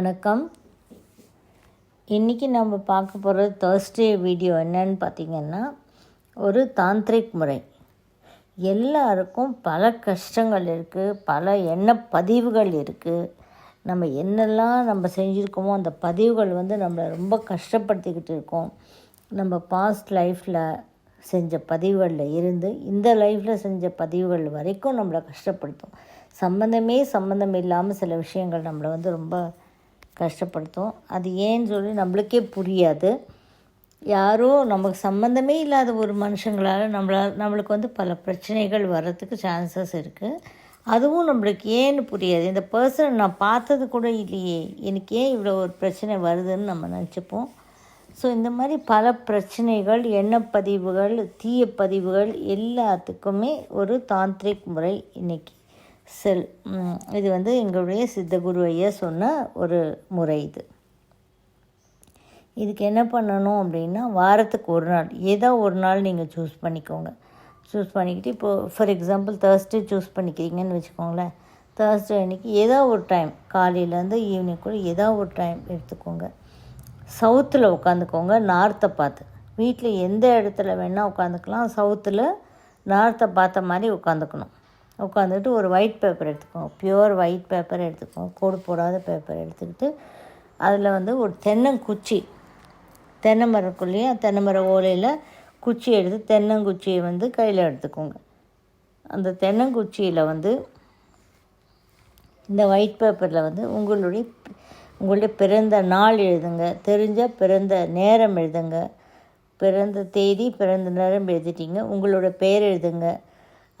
வணக்கம். இன்றைக்கி நம்ம பார்க்க போகிற தேர்ஸ்டே வீடியோ என்னன்னு பார்த்திங்கன்னா ஒரு தாந்திரிக் முறை. எல்லாருக்கும் பல கஷ்டங்கள் இருக்குது பல எண்ண பதிவுகள் இருக்குது நம்ம என்னெல்லாம் நம்ம செஞ்சுருக்கோமோ அந்த பதிவுகள் வந்து நம்மளை ரொம்ப கஷ்டப்படுத்திக்கிட்டு இருக்கோம். நம்ம பாஸ்ட் லைஃப்பில் செஞ்ச பதிவுகளில் இருந்து இந்த லைஃப்பில் செஞ்ச பதிவுகள் வரைக்கும் நம்மளை கஷ்டப்படுத்தும். சம்மந்தமே சம்மந்தம் இல்லாமல் சில விஷயங்கள் நம்மளை வந்து ரொம்ப கஷ்டப்படுத்தும். அது ஏன்னு சொல்லி நம்மளுக்கே புரியாது. யாரோ நமக்கு சம்மந்தமே இல்லாத ஒரு மனுஷங்களால் நம்மளால் நம்மளுக்கு வந்து பல பிரச்சனைகள் வர்றதுக்கு சான்சஸ் இருக்குது அதுவும் நம்மளுக்கு ஏன்னு புரியாது. இந்த பர்சனை நான் பார்த்தது கூட இல்லையே. எனக்கு ஏன் இவ்வளோ ஒரு பிரச்சனை வருதுன்னு நம்ம நினச்சிப்போம். ஸோ இந்த மாதிரி பல பிரச்சனைகள் எண்ணப்பதிவுகள் தீய பதிவுகள் எல்லாத்துக்குமே ஒரு தாந்திரிக் முறை இன்றைக்கி செல் இது வந்து எங்களுடைய சித்தகுரு ஐயா சொன்ன ஒரு முறை இது. இதுக்கு என்ன பண்ணணும் அப்படின்னா வாரத்துக்கு ஒரு நாள் ஏதோ ஒரு நாள் நீங்கள் சூஸ் பண்ணிக்கோங்க. சூஸ் பண்ணிக்கிட்டு இப்போது ஃபார் எக்ஸாம்பிள் தேர்ஸ்டே சூஸ் பண்ணிக்கிறீங்கன்னு வச்சுக்கோங்களேன். தேர்ஸ்டே அன்றைக்கி ஏதோ ஒரு டைம் காலையிலேருந்து ஈவினிங் கூட ஏதோ ஒரு டைம் எடுத்துக்கோங்க. சவுத்தில் உட்காந்துக்கோங்க நார்த்தை பார்த்து. வீட்டில் எந்த இடத்துல வேணால் உட்காந்துக்கலாம் சவுத்தில் நார்த்தை பார்த்த மாதிரி உட்காந்துக்கணும் உட்காந்துட்டு ஒரு ஒயிட் பேப்பர் எடுத்துக்கோங்க. பியூர் ஒயிட் பேப்பர் எடுத்துக்கோங்க. கோடு போடாத பேப்பர் எடுத்துக்கிட்டு அதில் வந்து ஒரு தென்னங்குச்சி. தென்னை மரக்குள்ளேயே தென்னை மர ஓலையில் குச்சி எடுத்து தென்னங்குச்சியை வந்து கையில் எடுத்துக்கோங்க. அந்த தென்னங்குச்சியில் வந்து இந்த ஒயிட் பேப்பரில் வந்து உங்களுடைய உங்களுடைய பிறந்த நாள் எழுதுங்க. தெரிஞ்ச பிறந்த நேரம் எழுதுங்க. பிறந்த தேதி பிறந்த நேரம் எழுதிட்டீங்க. உங்களோட பெயர் எழுதுங்க.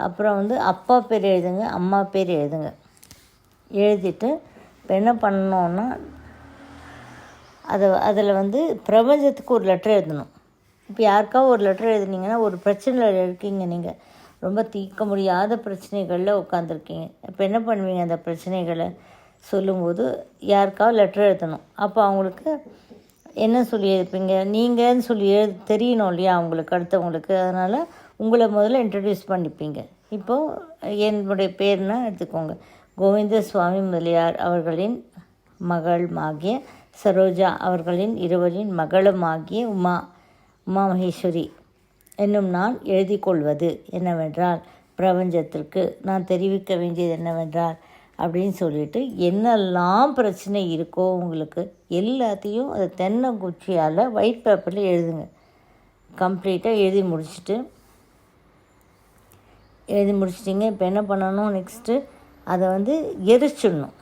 அப்புறம் வந்து அப்பா பேர் எழுதுங்க அம்மா பேர் எழுதுங்க. எழுதிட்டு இப்போ என்ன பண்ணோன்னா அதை அதில் வந்து பிரபஞ்சத்துக்கு ஒரு லெட்டர் எழுதணும். இப்போ யாருக்காவது ஒரு லெட்டர் எழுதுனீங்கன்னா ஒரு பிரச்சனையில் இருக்கீங்க நீங்கள் ரொம்ப தீர்க்க முடியாத பிரச்சனைகளில் உட்காந்துருக்கீங்க இப்போ என்ன பண்ணுவீங்க அந்த பிரச்சனைகளை? சொல்லும்போது யாருக்காவது லெட்டர் எழுதணும். அப்போ அவங்களுக்கு என்ன சொல்லி எழுப்பீங்க நீங்கன்னு சொல்லி எழு தெரியணும் இல்லையா அவங்களுக்கு அடுத்தவங்களுக்கு. அதனால் உங்களை முதல்ல இன்ட்ரடியூஸ் பண்ணிப்பீங்க. இப்போது என்னுடைய பேர்னால் எடுத்துக்கோங்க. கோவிந்த சுவாமி முதலியார் அவர்களின் மகளுமாகிய சரோஜா அவர்களின் இருவரின் மகளுமாகிய உமா உமா மகேஸ்வரி என்னும் நான் எழுதி கொள்வது என்னவென்றால் பிரபஞ்சத்திற்கு நான் தெரிவிக்க வேண்டியது என்னவென்றால் அப்படின்னு சொல்லிட்டு என்னெல்லாம் பிரச்சனை இருக்கோ உங்களுக்கு எல்லாத்தையும் அதை தென்னங்குச்சியால் ஒயிட் பேப்பரில் எழுதுங்க. கம்ப்ளீட்டாக எழுதி முடிச்சுட்டு எழுதி முடிச்சிட்டிங்க. இப்போ என்ன பண்ணணும்? நெக்ஸ்ட்டு அதை வந்து எரிச்சிடணும்.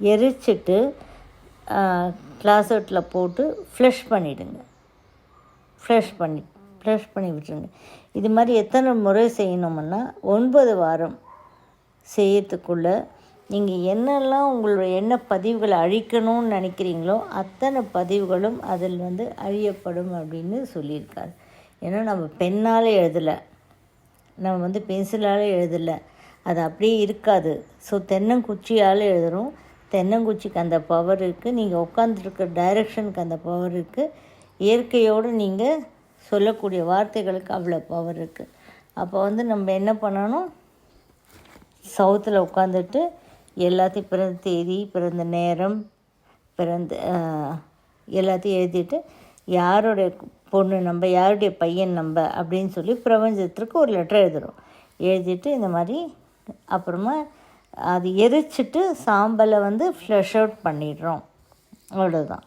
எரிச்சிட்டு கிளாஸட்டில் போட்டு ஃப்ளஷ் பண்ணிவிடுங்க ஃப்ளஷ் பண்ணி ஃப்ளஷ் பண்ணி விட்டுருங்க. இது மாதிரி எத்தனை முறை செய்யணுமுன்னா ஒன்பது வாரம் செய்யறதுக்குள்ளே நீங்கள் என்னெல்லாம் உங்களுடைய என்ன பதிவுகளை அழிக்கணும்னு நினைக்கிறீங்களோ அத்தனை பதிவுகளும் அதில் வந்து அழியப்படும் அப்படின்னு சொல்லியிருக்காரு. ஏன்னா நம்ம பெண்ணால் எழுதலை. நம்ம வந்து பென்சிலால் எழுதலை. அது அப்படியே இருக்காது. ஸோ தென்னங்குச்சியால் எழுதுகிறோம் தென்னங்குச்சிக்கு அந்த பவர் இருக்குது நீங்கள் உட்காந்துருக்க டைரக்ஷனுக்கு அந்த பவர் இருக்குது இயற்கையோடு நீங்கள் சொல்லக்கூடிய வார்த்தைகளுக்கு அவ்வளோ பவர் இருக்குது அப்போ வந்து நம்ம என்ன பண்ணணும்? சவுத்தில் உட்காந்துட்டு எல்லாத்தையும் பிறந்த தேதி பிறந்த நேரம் பிறந்த எல்லாத்தையும் எழுதிட்டு யாரோடைய பொண்ணு நம்ம யாருடைய பையன் நம்ம அப்படின்னு சொல்லி பிரபஞ்சத்திற்கு ஒரு லெட்டர் எழுதுகிறோம் எழுதிட்டு இந்த மாதிரி அப்புறமா அது எரிச்சிட்டு சாம்பலை வந்து ஃப்ளஷ் அவுட் பண்ணிடுறோம். அவ்வளோதான்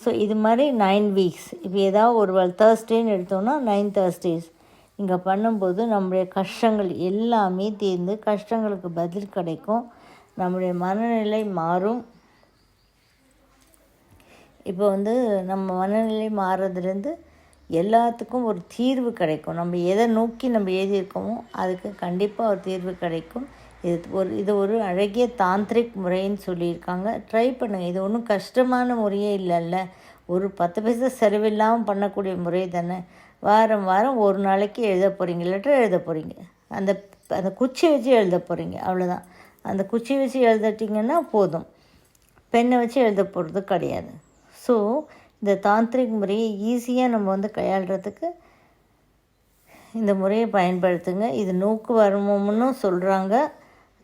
ஸோ இது மாதிரி நைன் வீக்ஸ் இப்போ ஏதாவது ஒரு வேள் தேர்ஸ்டேன்னு எடுத்தோம்னா நைன் தேர்ஸ்டேஸ் இங்கே பண்ணும்போது நம்முடைய கஷ்டங்கள் எல்லாமே தீர்ந்து கஷ்டங்களுக்கு பதில் கிடைக்கும். நம்முடைய மனநிலை மாறும். இப்போ வந்து நம்ம மனநிலை மாறுறதுலேருந்து எல்லாத்துக்கும் ஒரு தீர்வு கிடைக்கும். நம்ம எதை நோக்கி நம்ம எழுதியிருக்கோமோ அதுக்கு கண்டிப்பாக ஒரு தீர்வு கிடைக்கும். இது ஒரு இது ஒரு அழகிய தாந்திரிக் முறைன்னு சொல்லியிருக்காங்க. ட்ரை பண்ணுங்கள் இது ஒன்றும் கஷ்டமான முறையே இல்லைல்ல. ஒரு பத்து பைசா செலவில்லாமல் பண்ணக்கூடிய முறை தானே. வாரம் வாரம் ஒரு நாளைக்கு எழுத போகிறீங்க லெட்டர் எழுத போகிறீங்க அந்த அந்த குச்சி வச்சு எழுத போகிறீங்க அவ்வளோதான் அந்த குச்சி வச்சு எழுதிட்டிங்கன்னா போதும். பெண்ணை வச்சு எழுத போகிறது கிடையாது. ஸோ இந்த தாந்திரிக் முறையை ஈஸியாக நம்ம வந்து கையாளுறதுக்கு இந்த முறையை பயன்படுத்துங்க. இது நோக்கு வருமம்னு சொல்கிறாங்க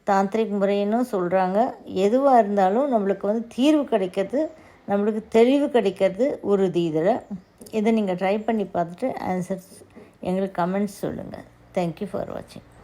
தாந்திரிக் முறைன்னு சொல்கிறாங்க எதுவாக இருந்தாலும் நம்மளுக்கு வந்து தீர்வு கிடைக்கிறது நம்மளுக்கு தெளிவு கிடைக்கிறது உறுதி இதில். இதை நீங்கள் ட்ரை பண்ணி பார்த்துட்டு ஆன்சர்ஸ் எங்களுக்கு கமெண்ட்ஸ் சொல்லுங்கள் தேங்க்யூ ஃபார் வாட்சிங்